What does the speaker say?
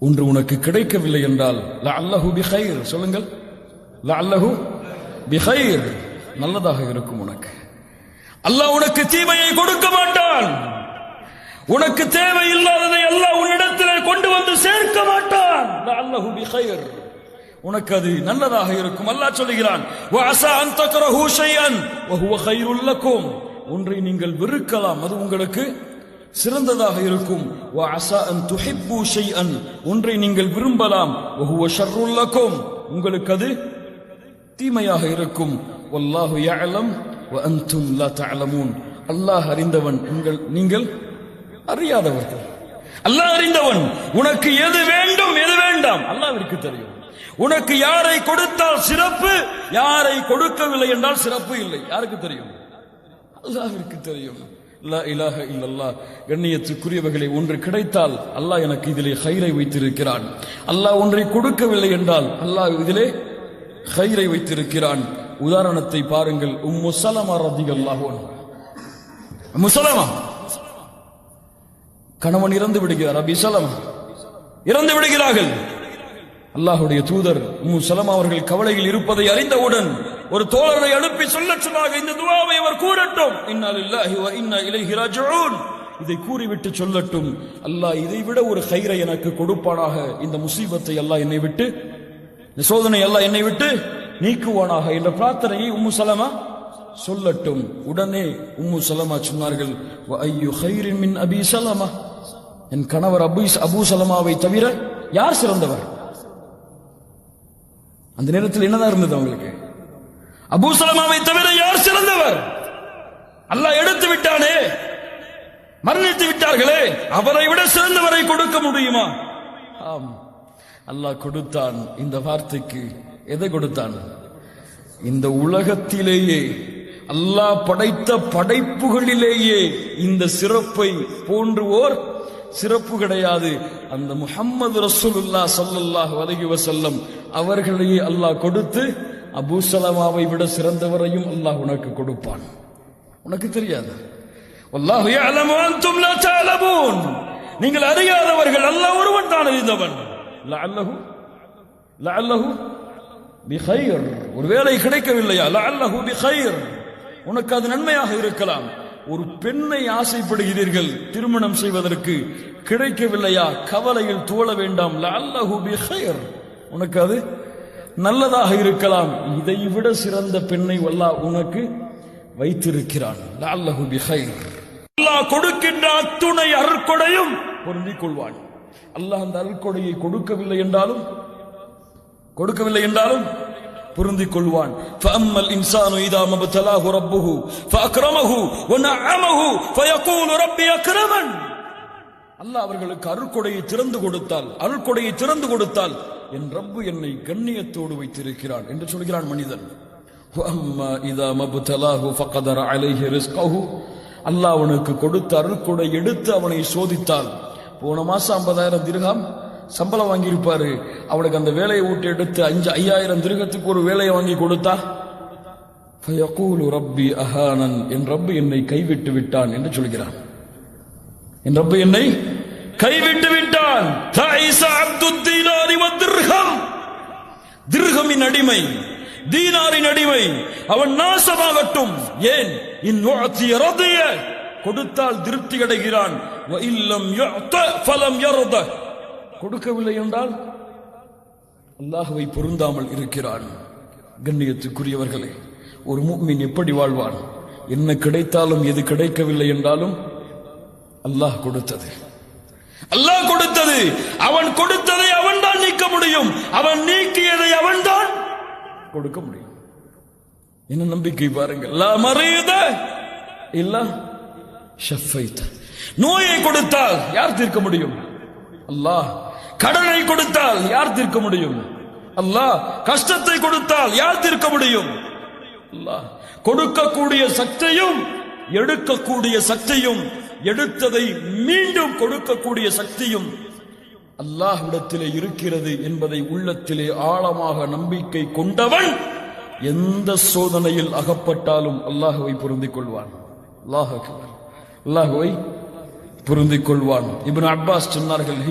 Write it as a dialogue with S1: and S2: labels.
S1: ஒன்று உனக்கு கிடைக்கவில்லை என்றால் அல்லஹு பிஹைர். சொல்லுங்கள். அல்லஹு பிஹைர். நல்லதாக இருக்கும் உனக்கு. அல்லாஹ் உனக்கு தீமையை கொடுக்க மாட்டான். உனக்கு தேவை இல்லாததை அல்லாஹ் உன்னிடத்தில் கொண்டு வந்து சேர்க்க மாட்டான். அல்லஹு பிஹைர். உனக்கு அது நல்லதாக இருக்கும். அல்லாஹ் சொல்லுகிறான் வஅஸா அன் தக்ரஹு ஷைஅன் வஹுவ கைருல் லக்கும். ஒன்றை நீங்கள் வெறுக்கலாம். அது உங்களுக்கு சிறந்ததாக இருக்கும். ஒன்றை நீங்கள் விரும்பலாம். லக்கும். உங்களுக்கு அது தீமையாக இருக்கும். அல்லாஹ் அறிந்தவன் உங்கள் நீங்கள் அறியாதவர்கள். அல்லாஹ் அறிந்தவன். உனக்கு எது வேண்டும் எது வேண்டாம் அல்லாவிற்கு தெரியும். உனக்கு யாரை கொடுத்தால் சிறப்பு யாரை கொடுக்கவில்லை என்றால் சிறப்பு இல்லை. யாருக்கு தெரியும்? அல்லாவிற்கு தெரியும். லா இலாஹ இல்லல்லாஹ் கண்ணியத்துக்குரியவர்களை ஒன்று கிடைத்தால் அல்லாஹ் எனக்கு இதிலே ஹைரை வைத்திருக்கிறான். அல்லாஹ் ஒன்றை கொடுக்கவில்லை என்றால் அல்லாஹ் இதிலே ஹைரை வைத்திருக்கிறான். உதாரணத்தை பாருங்கள் உம் முசலமா ரதியல்லாஹு முசலமா கணவன் இறந்து விடுகிறார் அபி சலமா? இறந்து விடுகிறார்கள். அல்லாஹுடைய தூதர் உம் சலமா அவர்கள் கவலையில் இருப்பதை அறிந்தவுடன் ஒரு தோழரை அனுப்பி சொல்ல சொன்னாக இந்த துவாவை அவர் கூறட்டும். இன்னா வ இன்னா இலைஹி ராஜிஊன். இதை கூறிவிட்டு சொல்லட்டும். அல்லாஹ் இதை விட ஒரு ஹைரை எனக்கு கொடுப்பானாக. இந்த முசீபத்தை அல்லாஹ் என்னை விட்டு இந்த சோதனை அல்லாஹ் என்னை விட்டு நீக்குவானாக. என்ற பிரார்த்தனையை உம்மு சலமா சொல்லட்டும். உடனே உம்மு சலமா சொன்னார்கள் ஐயோ ஹைரின் மின் அபி சலமா. என் கணவர் அபு அபு சலமாவை தவிர யார் சிறந்தவர்? அந்த நேரத்தில் என்னதான் இருந்தது அவங்களுக்கு? அபூசலமாவை தவிர யார் சிறந்தவர்? அல்லாஹ் எடுத்து விட்டானே. மரணித்து விட்டார்களே. அவரை விட சிறந்தவரை கொடுக்க முடியுமா? ஆம். அல்லாஹ் கொடுத்தான் இந்த வார்த்தைக்கு. எதை கொடுத்தான்? இந்த உலகத்திலேயே அல்லாஹ் படைத்த படைப்புகளிலேயே இந்த சிறப்பை போன்று ஓர் சிறப்பு கிடையாது. அந்த முஹம்மது ரசூலுல்லா ஸல்லல்லாஹு அலைஹி வஸல்லம் அவர்களையே அல்லாஹ் கொடுத்து அபூசலமாவை விட சிறந்தவரையும் அல்லாஹ் உனக்கு கொடுப்பான் உனக்கு தெரியாது நீங்கள் அறியாதவர்கள் அல்ல ஒருவன் தான் அறிந்தவன் ஒருவேளை கிடைக்கவில்லையா உனக்கு அது நன்மையாக இருக்கலாம் ஒரு பெண்ணை ஆசைப்படுகிறீர்கள் திருமணம் செய்வதற்கு கிடைக்கவில்லையா கவலையில் தோழ வேண்டாம் உனக்கு அது நல்லதாக இருக்கலாம் இதை விட சிறந்த பெண்ணை வல்லா உனக்கு வைத்திருக்கிறான் லஅல்லஹு பிகைர் அல்லாஹ் கொடுக்கின்ற அத்துணை அருட்கொடையும் பொருந்திக் கொள்வான் அல்லாஹ் அந்த அருட்கொடையை கொடுக்கவில்லை என்றாலும் கொடுக்கவில்லை என்றாலும் பொருந்திக் கொள்வான் فأما الإنسان إذا ما ابتلاه ربه فأكرمه ونعمه فيقول ربي أكرمن அல்லாஹ் அவர்களுக்கு அருட்கொடையை திறந்து கொடுத்தால் அருட்கொடையை திறந்து கொடுத்தால் என் ரப்பு என்னை கண்ணியத்தோடு வைத்திருக்கிறான் என்று சொல்கிறான் மனிதன். அல்லாஹ் அவனுக்கு கொடுத்த அருள்கொடை எடுத்து அவனை சோதித்தால் போன மாசம் ஐம்பதாயிரம் திருகாம் சம்பளம் வாங்கியிருப்பாரு. அவனுக்கு அந்த வேலையை விட்டு எடுத்து அஞ்சு ஐயாயிரம் திருகத்துக்கு ஒரு வேலையை வாங்கி கொடுத்தா? ரப்பி அஹானன். என் ரப்பு என்னை கைவிட்டு விட்டான் என்று சொல்கிறான். என் ரப்பு என்னை கைவிட்டு விட்டான். அடிமை தீனாரின் அடிமை அவன் நாசமாகட்டும். ஏன்? இந்நுஅத்திய கொடுத்தால் திருப்தி அடைகிறான். கொடுக்கவில்லை என்றால் அல்லாஹுவை பொருந்தாமல் இருக்கிறான். கண்ணியத்துக்குரியவர்களே ஒரு முஃமின் எப்படி வாழ்வான்? என்ன கிடைத்தாலும் எது கிடைக்கவில்லை என்றாலும் அல்லாஹ் கொடுத்தது. அல்லாஹ் கொடுத்தது. அவன் கொடுத்ததை அவன் தான் நீக்க முடியும். அவன் நீக்கிய கொடுக்க முடியும். என்ன நம்பிக்கை பாருங்கள். லா இல்ல நோயை கொடுத்தால் யார் தீர்க்க முடியும்? அல்லாஹ். கடனை கொடுத்தால் யார் தீர்க்க முடியும்? அல்லாஹ். கஷ்டத்தை கொடுத்தால் யார் தீர்க்க முடியும்? அல்லாஹ். கொடுக்கக்கூடிய சக்தியும் எடுக்கக்கூடிய சக்தியும் எடுத்ததை மீண்டும் கொடுக்கக்கூடிய சக்தியும் அல்லாஹ்விடத்திலே இருக்கிறது என்பதை உள்ளத்திலே ஆழமாக நம்பிக்கை கொண்டவன் எந்த சோதனையில் அகப்பட்டாலும் அல்லாஹுவை பொருந்திக் கொள்வான் அல்லாஹ் அல்லாஹுவை பொருந்திக் கொள்வான் இப்னு அப்பாஸ் சொன்னார்கள்